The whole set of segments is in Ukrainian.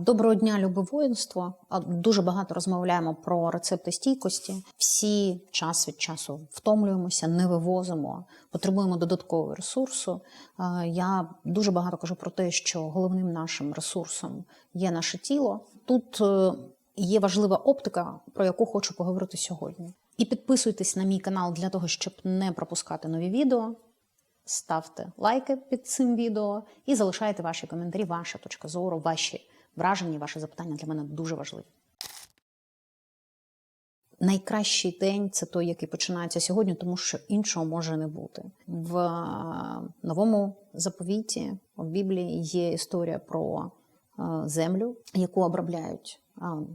Доброго дня, любе воїнство. Дуже багато розмовляємо про рецепти стійкості. Всі час від часу втомлюємося, не вивозимо, потребуємо додаткового ресурсу. Я дуже багато кажу про те, що головним нашим ресурсом є наше тіло. Тут е, є важлива оптика, про яку хочу поговорити сьогодні. І підписуйтесь на мій канал для того, щоб не пропускати нові відео. Ставте лайки під цим відео і залишайте ваші коментарі, ваша точка зору, ваші враження, ваші запитання для мене дуже важливі. Найкращий день це той, який починається сьогодні, тому що іншого може не бути. В е, новому заповіті в Біблії є історія про землю, яку обробляють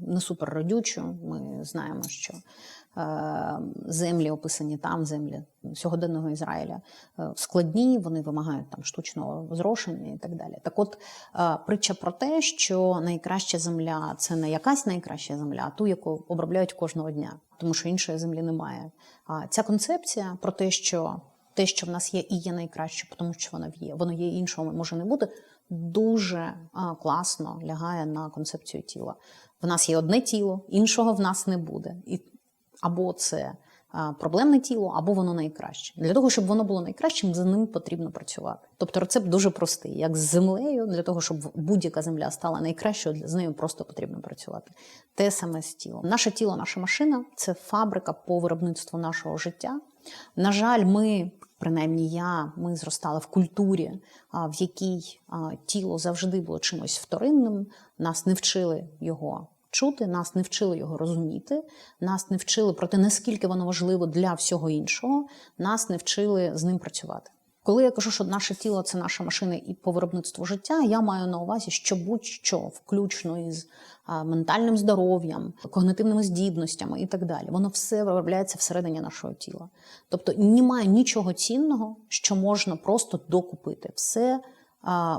не суперродючу. Ми знаємо, що е, землі описані там, землі сьогоденного Ізраїля, е, складні, вони вимагають там штучного зрошення і так далі. Так, от е, притча про те, що найкраща земля це не якась найкраща земля, а ту, яку обробляють кожного дня, тому що іншої землі немає. А ця концепція про те, що те, що в нас є, і є найкраще, тому що воно є, воно є іншого, може не бути. Дуже класно лягає на концепцію тіла. В нас є одне тіло, іншого в нас не буде. І або це проблемне тіло, або воно найкраще. Для того, щоб воно було найкращим, за ним потрібно працювати. Тобто рецепт дуже простий, як з землею, для того, щоб будь-яка земля стала найкращою, з нею просто потрібно працювати. Те саме з тілом. Наше тіло, наша машина це фабрика по виробництву нашого життя. На жаль, ми, принаймні я, ми зростали в культурі, в якій тіло завжди було чимось вторинним. Нас не вчили його чути, нас не вчили його розуміти, нас не вчили про те, наскільки воно важливо для всього іншого, нас не вчили з ним працювати. Коли я кажу, що наше тіло це наша машина і по виробництву життя, я маю на увазі, що будь-що, включно із ментальним здоров'ям, когнитивними здібностями і так далі, воно все виробляється всередині нашого тіла. Тобто немає нічого цінного, що можна просто докупити. Все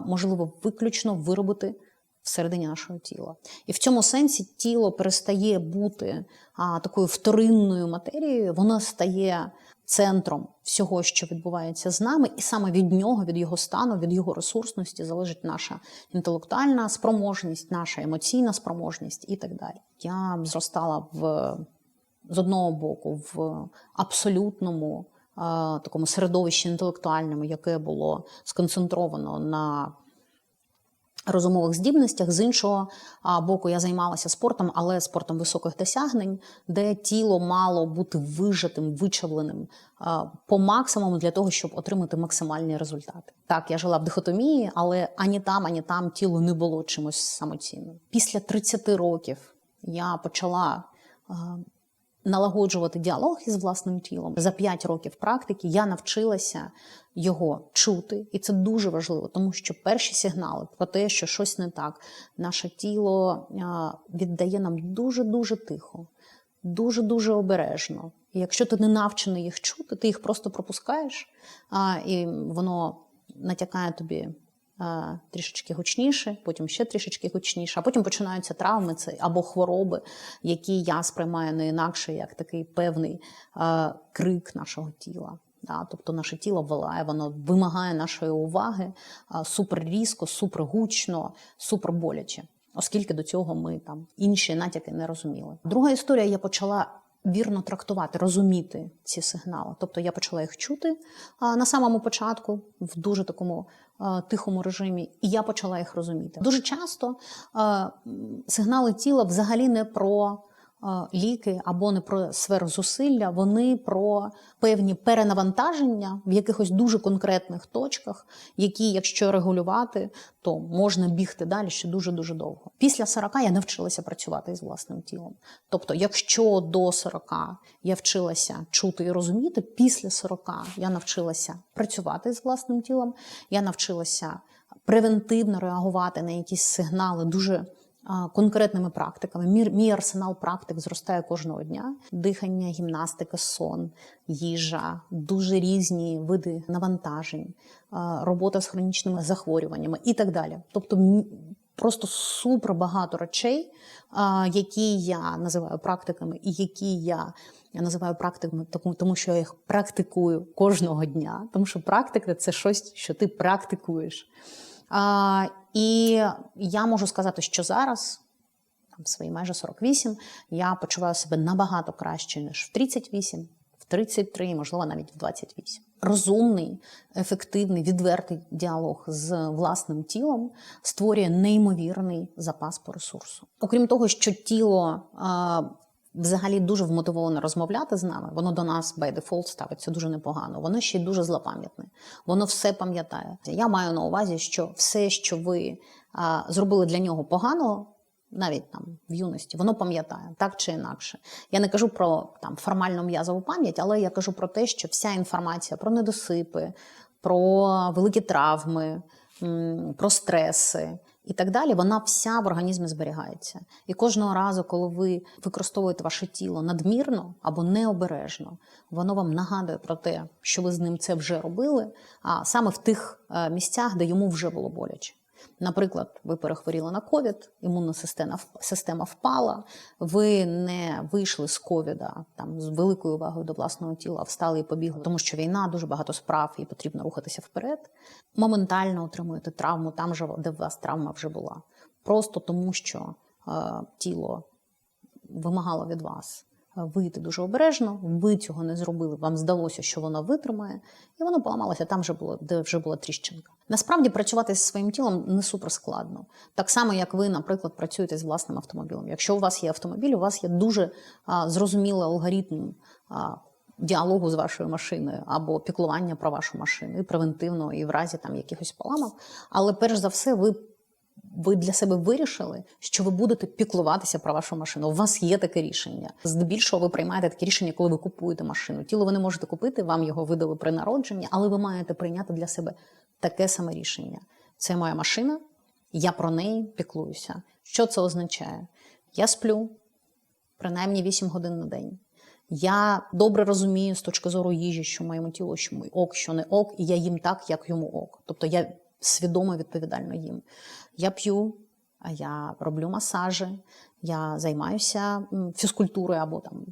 можливо виключно виробити всередині нашого тіла. І в цьому сенсі тіло перестає бути а, такою вторинною матерією, воно стає центром всього, що відбувається з нами, і саме від нього, від його стану, від його ресурсності залежить наша інтелектуальна спроможність, наша емоційна спроможність і так далі. Я зростала в з одного боку в абсолютному е, такому середовищі інтелектуальному, яке було сконцентровано на розумових здібностях. З іншого боку, я займалася спортом, але спортом високих досягнень, де тіло мало бути вижатим, вичавленим по максимуму для того, щоб отримати максимальні результати. Так, я жила в дихотомії, але ані там, ані там тіло не було чимось самоцінним. Після 30 років я почала. А, Налагоджувати діалог із власним тілом за 5 років практики я навчилася його чути, і це дуже важливо, тому що перші сигнали про те, що щось не так, наше тіло віддає нам дуже дуже тихо, дуже дуже обережно. І якщо ти не навчений їх чути, ти їх просто пропускаєш, і воно натякає тобі. Трішечки гучніше, потім ще трішечки гучніше, а потім починаються травми це або хвороби, які я сприймаю не інакше як такий певний крик нашого тіла. Да? Тобто наше тіло волає, воно вимагає нашої уваги супер різко, супер гучно, супер боляче, оскільки до цього ми там інші натяки не розуміли. Друга історія я почала. Вірно трактувати, розуміти ці сигнали. Тобто я почала їх чути на самому початку, в дуже такому тихому режимі, і я почала їх розуміти. Дуже часто сигнали тіла взагалі не про ліки або не про сферу зусилля, вони про певні перенавантаження в якихось дуже конкретних точках, які, якщо регулювати, то можна бігти далі ще дуже дуже довго. Після 40 я навчилася працювати із власним тілом. Тобто, якщо до 40 я вчилася чути і розуміти, після 40 я навчилася працювати з власним тілом, я навчилася превентивно реагувати на якісь сигнали дуже конкретними практиками. Мій, мій арсенал практик зростає кожного дня: дихання, гімнастика, сон, їжа, дуже різні види навантажень, робота з хронічними захворюваннями і так далі. Тобто, просто супер багато речей, які я називаю практиками, і які я. Називаю практиками, тому що я їх практикую кожного дня, тому що практика це щось, що ти практикуєш. І я можу сказати, що зараз, там, свої майже 48, я почуваю себе набагато краще, ніж в 38, в 33, можливо, навіть в 28. Розумний, ефективний, відвертий діалог з власним тілом створює неймовірний запас по ресурсу. Окрім того, що тіло взагалі дуже вмотивоване розмовляти з нами, воно до нас by default ставиться дуже непогано. Воно ще й дуже злопам'ятне. Воно все пам'ятає. Я маю на увазі, що все, що ви а, зробили для нього поганого, навіть там в юності, воно пам'ятає так чи інакше. Я не кажу про там формальну м'язову пам'ять, але я кажу про те, що вся інформація про недосипи, про великі травми, про стреси. І так далі, вона вся в організмі зберігається. І кожного разу, коли ви використовуєте ваше тіло надмірно або необережно, воно вам нагадує про те, що ви з ним це вже робили, а саме в тих е, місцях, де йому вже було боляче. Наприклад, ви перехворіли на ковід, імунна система система впала, ви не вийшли з ковіда там з великою увагою до власного тіла, встали і побігли, тому що війна дуже багато справ і потрібно рухатися вперед. Моментально отримуєте травму там, же, де у вас травма вже була. Просто тому, що е, тіло вимагало від вас вийти дуже обережно, ви цього не зробили. Вам здалося, що воно витримає, і воно поламалося там, вже було, де вже була тріщинка. Насправді працювати зі своїм тілом не супер складно. Так само, як ви, наприклад, працюєте з власним автомобілем. Якщо у вас є автомобіль, у вас є дуже а, зрозумілий алгоритм. А, Діалогу з вашою машиною або піклування про вашу машину і превентивно, і в разі там якихось поламок. Але перш за все, ви ви для себе вирішили, що ви будете піклуватися про вашу машину. У вас є таке рішення. Здебільшого ви приймаєте таке рішення, коли ви купуєте машину. Тіло ви не можете купити, вам його видали при народженні, але ви маєте прийняти для себе таке саме рішення. Це моя машина, я про неї піклуюся. Що це означає? Я сплю принаймні 8 годин на день. Я добре розумію з точки зору їжі, що моєму тілу, що мій ок, що не ок, і я їм так, як йому ок. Тобто я свідомо відповідально їм. Я п'ю, я роблю масажі, я займаюся фізкультурою або там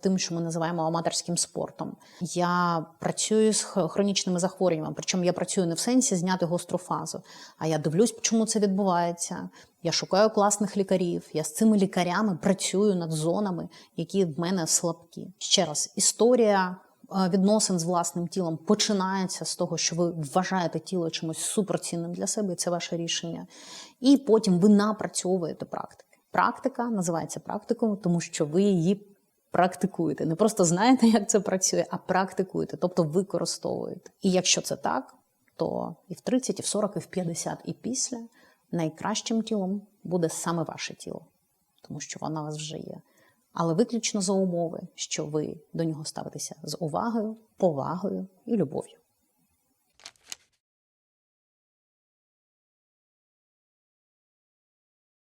тим, що ми називаємо аматорським спортом. Я працюю з хронічними захворюваннями, причому я працюю не в сенсі зняти гостру фазу, а я дивлюсь, чому це відбувається. Я шукаю класних лікарів. Я з цими лікарями працюю над зонами, які в мене слабкі. Ще раз, історія. Відносин з власним тілом починається з того, що ви вважаєте тіло чимось суперцінним для себе, і це ваше рішення. І потім ви напрацьовуєте практики. Практика називається практикою, тому що ви її практикуєте. Не просто знаєте, як це працює, а практикуєте, тобто використовуєте. І якщо це так, то і в 30, і в 40, і в 50, і після найкращим тілом буде саме ваше тіло, тому що воно у вас вже є. Але виключно за умови, що ви до нього ставитеся з увагою, повагою і любов'ю.